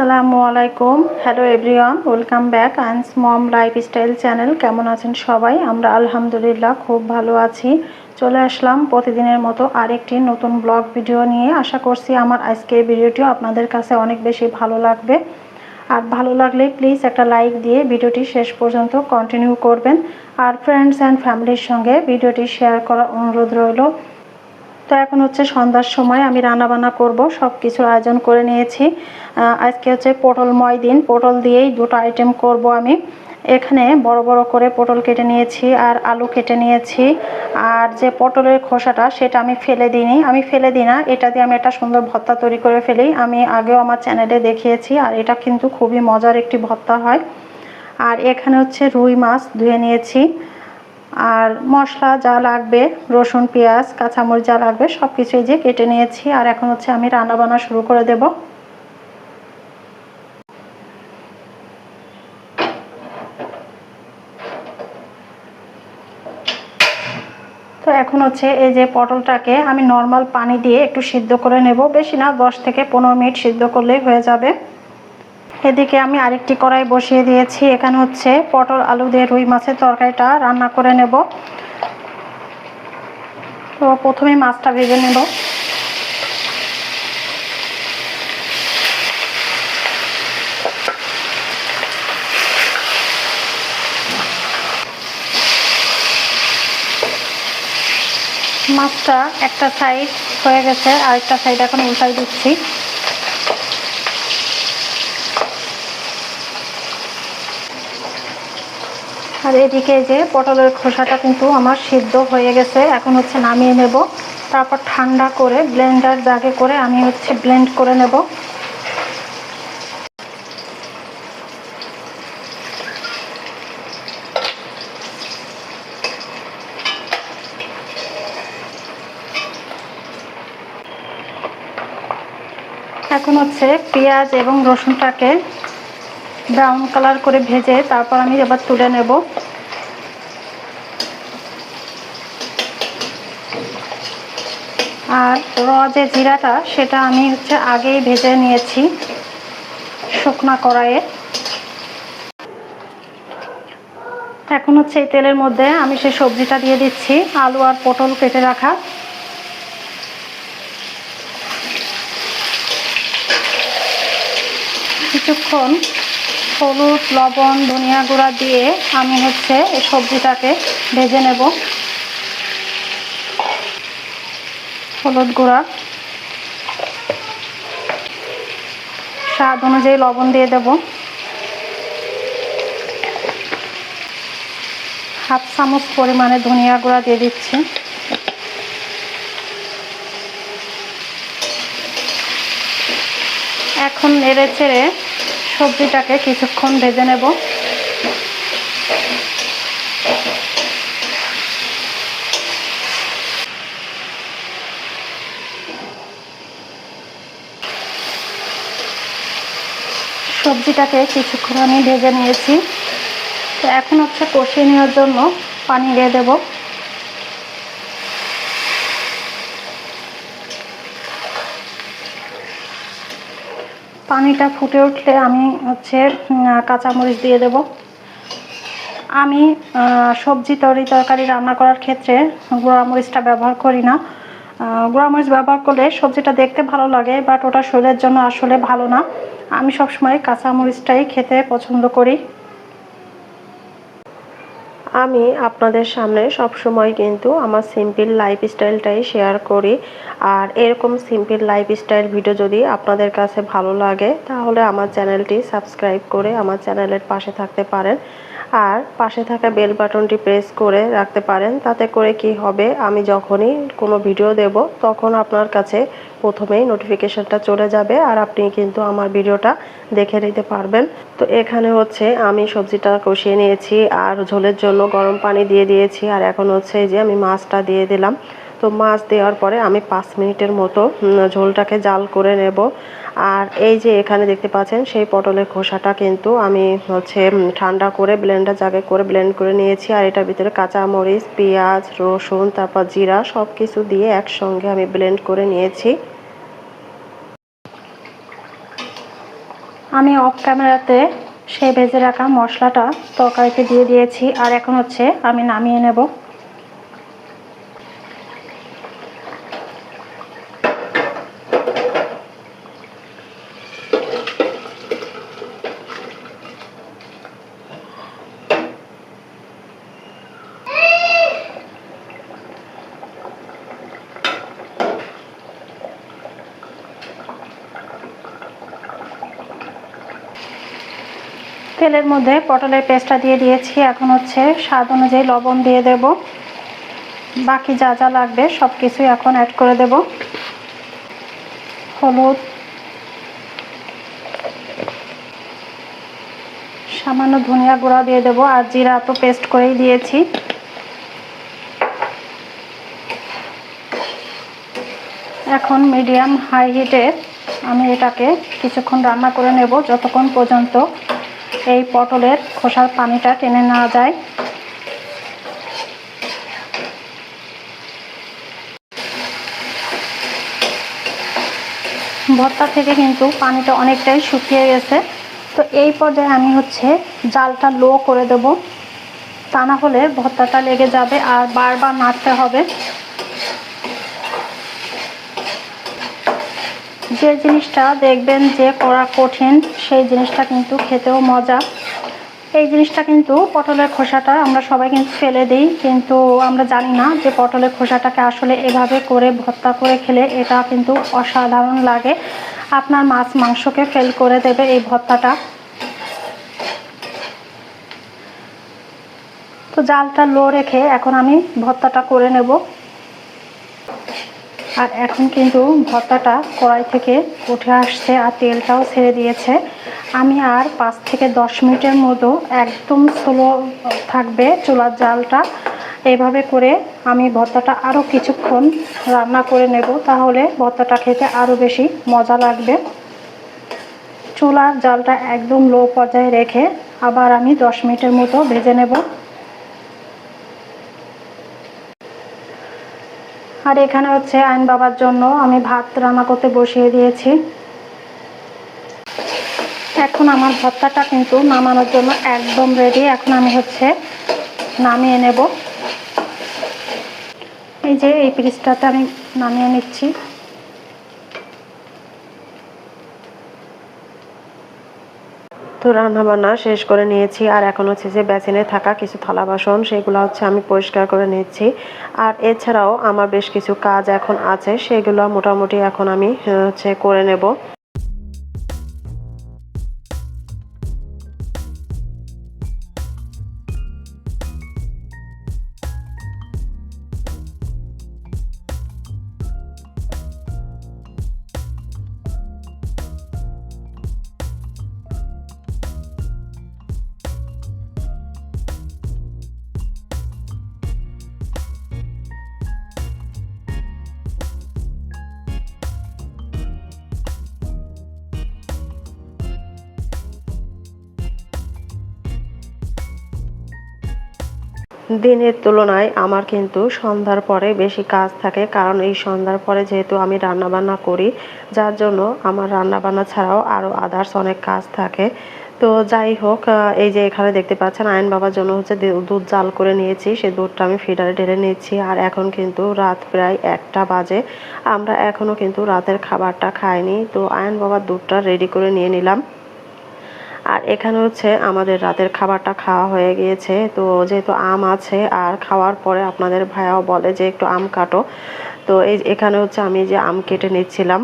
আসসালামু আলাইকুম। Hello everyone welcome back আইন্স মম লাইফস্টাইল চ্যানেল কেমন আছেন সবাই? আমরা আলহামদুলিল্লাহ খুব ভালো আছি। চলে আসলাম প্রতিদিনের মতো আরেকটি নতুন ব্লগ ভিডিও নিয়ে। আশা করছি আমার আজকের ভিডিওটিও আপনাদের কাছে অনেক বেশি ভালো লাগবে। আর ভালো লাগলে প্লিজ একটা লাইক দিয়ে ভিডিওটি শেষ পর্যন্ত কন্টিনিউ করবেন। আর ফ্রেন্ডস অ্যান্ড ফ্যামিলির সঙ্গে ভিডিওটি শেয়ার করার অনুরোধ রইল। তো এখন হচ্ছে সন্ধ্যার সময় আমি রান্নাবান্না করব সব কিছুর আয়োজন করে নিয়েছি। আজকে হচ্ছে পটলময় দিন, পটল দিয়েই দুটো আইটেম করব আমি। এখানে বড় বড় করে পটল কেটে নিয়েছি আর আলু কেটে নিয়েছি। আর যে পটলের খোসাটা, সেটা আমি ফেলে দিইনি। আমি ফেলে দিই না, এটা দিয়ে আমি একটা সুন্দর ভর্তা তৈরি করে ফেলি। আমি আগেও আমার চ্যানেলে দেখিয়েছি, আর এটা কিন্তু খুবই মজার একটি ভর্তা হয়। আর এখানে হচ্ছে রুই মাছ ধুয়ে নিয়েছি। আর মশলা যা লাগবে, রসুন, পেঁয়াজ, কাঁচামরিচ যা লাগবে সব কিছুই যে কেটে নিয়েছি। আর এখন হচ্ছে আমি রান্না বান্না শুরু করে দেব। তো এখন হচ্ছে এই যে পটলটাকে আমি নর্মাল পানি দিয়ে একটু সিদ্ধ করে নেব। বেশি না, দশ থেকে পনেরো মিনিট সিদ্ধ করলেই হয়ে যাবে। এদিকে আমি আরেকটি কড়াই বসিয়ে দিয়েছি। এখানে হচ্ছে পটল, আলু দিয়ে রুই মাছের তরকারিটা রান্না করে নেব। তো প্রথমে মাছটা ভেজে নেব। মাছটা একটা সাইড হয়ে গেছে, আরেকটা সাইড এখন উল্টাই দিচ্ছি। আর এদিকে যে পটলের খোসাটা কিন্তু আমার সিদ্ধ হয়ে গেছে, এখন হচ্ছে নামিয়ে নেব। তারপর ঠান্ডা করে ব্লেন্ডার জাগে করে আমি হচ্ছে ব্লেন্ড করে নেব। এখন হচ্ছে পেঁয়াজ এবং রসুনটাকে ব্রাউন কালার করে ভেজে তারপর আমি এবার তুলে নেব। আর র যে জিরাটা, সেটা আমি হচ্ছে আগেই ভেজে নিয়েছি শুকনা কড়াইয়ে। এখন হচ্ছে এই তেলের মধ্যে আমি সেই সবজিটা দিয়ে দিচ্ছি, আলু আর পটল কেটে রাখা। কিছুক্ষণ হলুদ, লবণ, ধনিয়া গুঁড়া দিয়ে আমি হচ্ছে এই সবজিটাকে ভেজে নেব। হলুদ গুঁড়া। স্বাদ অনুযায়ী লবণ দিয়ে দেব। হাফ চামচ পরিমাণে ধনিয়া গুঁড়া দিয়ে দিচ্ছি। এখন নেড়ে চেড়ে সবজিটাকে কিছুক্ষণ ভেজে নেব। সবজিটাকে কিছুক্ষণ আমি ভেজে নিয়েছি। তো এখন হচ্ছে কষিয়ে নেওয়ার জন্য পানি দিয়ে দেবো। পানিটা ফুটে উঠলে আমি হচ্ছে কাঁচামরিচ দিয়ে দেব। আমি সবজি তরি তরকারি রান্না করার ক্ষেত্রে গুঁড়া মরিচটা ব্যবহার করি না। গুঁড়া মরিচ ব্যবহার করলে সবজিটা দেখতে ভালো লাগে, বাট ওটা শরীরের জন্য আসলে ভালো না। আমি সবসময় কাঁচামরিচটাই খেতে পছন্দ করি। আমি আপনাদের সামনে সব সময় কিন্তু আমার সিম্পল লাইফস্টাইলটাই শেয়ার করি। আর এরকম সিম্পল লাইফস্টাইল ভিডিও যদি আপনাদের কাছে ভালো লাগে, তাহলে আমার চ্যানেলটি সাবস্ক্রাইব করে আমার চ্যানেলের পাশে থাকতে পারেন। আর পাশে থাকা বেল বাটনটি প্রেস করে রাখতে পারেন, তাতে করে কি হবে, আমি যখনই কোনো ভিডিও দেব, তখন আপনার কাছে প্রথমেই নোটিফিকেশনটা চলে যাবে আর আপনি কিন্তু আমার ভিডিওটা দেখে নিতে পারবেন। তো এখানে হচ্ছে আমি সবজিটা কষিয়ে নিয়েছি আর ঝোলের জন্য গরম পানি দিয়ে দিয়েছি আর এখন হচ্ছে যে আমি মাছটা দিয়ে দিলাম। তো মাছ দেওয়ার পরে আমি পাঁচ মিনিটের মতো ঝোলটাকে জাল করে নেব। আর এই যে এখানে দেখতে পাচ্ছেন, সেই পটলের খোসাটা কিন্তু আমি হচ্ছে ঠান্ডা করে ব্লেন্ডার জাগে করে ব্লেন্ড করে নিয়েছি। আর এটার ভিতরে কাঁচা মরিচ পেঁয়াজ, রসুন, তারপর জিরা সব কিছু দিয়ে একসঙ্গে আমি ব্লেন্ড করে নিয়েছি। আমি অফ ক্যামেরাতে সেই ভেজে রাখা মশলাটা তরকারিতে দিয়ে দিয়েছি। আর এখন হচ্ছে আমি নামিয়ে নেব। তেলের মধ্যে পটলের পেস্টটা দিয়ে দিয়েছি। এখন হচ্ছে স্বাদ অনুযায়ী লবণ দিয়ে দেব। বাকি যা যা লাগবে সব কিছুই এখন অ্যাড করে দেব। হলুদ, সামান্য ধনিয়া গুঁড়া দিয়ে দেবো আর জিরা তো পেস্ট করেই দিয়েছি। এখন মিডিয়াম হাই হিটে আমি এটাকে কিছুক্ষণ রান্না করে নেব, যতক্ষণ পর্যন্ত এই পটলের খোসার পানিটা টেনে নেওয়া যায়। ভর্তা থেকে কিন্তু পানিটা অনেকটাই শুকিয়ে গেছে। তো এই পর্যায়ে আমি হচ্ছে জালটা লো করে দেব। তা না হলে ভর্তাটা লেগে যাবে আর বারবার নাড়তে হবে। যে জিনিসটা দেখবেন যে করা কঠিন, সেই জিনিসটা কিন্তু খেতেও মজা। এই জিনিসটা কিন্তু পটলের খোসাটা আমরা সবাই কিন্তু ফেলে দিই, কিন্তু আমরা জানি না যে পটলের খোসাটাকে আসলে এভাবে করে ভর্তা করে খেলে এটা কিন্তু অসাধারণ লাগে। আপনার মাছ মাংসকে ফেল করে দেবে এই ভর্তাটা। তো জালটা লো রেখে এখন আমি ভর্তাটা করে নেব। আর এখন কিন্তু ভর্তাটা কড়াই থেকে উঠে আসছে আর তেলটাও ছেড়ে দিয়েছে। আমি আর পাঁচ থেকে দশ মিনিটের মতো একদম স্লো থাকবে চুলার জালটা। এভাবে করে আমি ভর্তাটা আরও কিছুক্ষণ রান্না করে নেব, তাহলে ভর্তাটা খেতে আরও বেশি মজা লাগবে। চুলার জালটা একদম লো পর্যায়ে রেখে আবার আমি দশ মিনিটের মতো ভেজে নেব। আর এখানে হচ্ছে আইন বাবার জন্য আমি ভাত রান্না করতে বসিয়ে দিয়েছি। এখন আমার ভর্তাটা কিন্তু নামানোর জন্য একদম রেডি এখন আমি হচ্ছে নামিয়ে নেব। এই যে এই পিসটাতে আমি নামিয়ে নিচ্ছি। তো রান্না বান্না শেষ করে নিয়েছি। আর এখন হচ্ছে যে বেসিনে থাকা কিছু থালা বাসন, সেগুলো হচ্ছে আমি পরিষ্কার করে নিচ্ছি। আর এছাড়াও আমার বেশ কিছু কাজ এখন আছে, সেগুলো মোটামুটি এখন আমি হচ্ছে করে নেব। দিনের তুলনায় আমার কিন্তু সন্ধ্যার পরে বেশি কাজ থাকে। কারণ এই সন্ধ্যার পরে যেহেতু আমি রান্না বান্না করি, যার জন্য আমার রান্না বান্না ছাড়াও আরও আদার্স অনেক কাজ থাকে। তো যাই হোক এই যে এখানে দেখতে পাচ্ছেন, আয়ন বাবার জন্য হচ্ছে দুধ জাল করে নিয়েছি। সেই দুধটা আমি ফিডারে ঢেলে নিয়েছি আর এখন কিন্তু রাত প্রায় একটা বাজে। আমরা এখনও কিন্তু রাতের খাবারটা খাইনি। তো আয়ন বাবার দুধটা রেডি করে নিয়ে নিলাম। আর এখানে হচ্ছে আমাদের রাতের খাবারটা খাওয়া হয়ে গিয়েছে। তো যেহেতু আম আছে, আর খাওয়ার পরে আপনাদের ভাইয়াও বলে যে একটু আম কাটো। তো এই এখানে হচ্ছে আমি যে আম কেটে নিচ্ছিলাম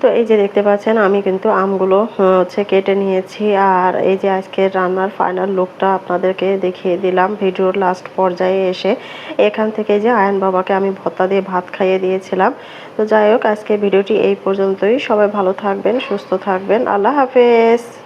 তো এই যে দেখতে পাচ্ছেন, আমি কিন্তু আমগুলো হচ্ছে কেটে নিয়েছি। আর এই যে আজকে রান্নার ফাইনাল লুকটা আপনাদেরকে দেখিয়ে দিলাম ভিডিওর লাস্ট পর্যায়ে এসে। এখান থেকে যে আয়ন বাবাকে আমি ভত্তা দিয়ে ভাত খাইয়ে দিয়েছিলাম। তো যাই হোক, আজকে ভিডিওটি এই পর্যন্তই। সবাই ভালো থাকবেন, সুস্থ থাকবেন। আল্লাহ হাফেজ।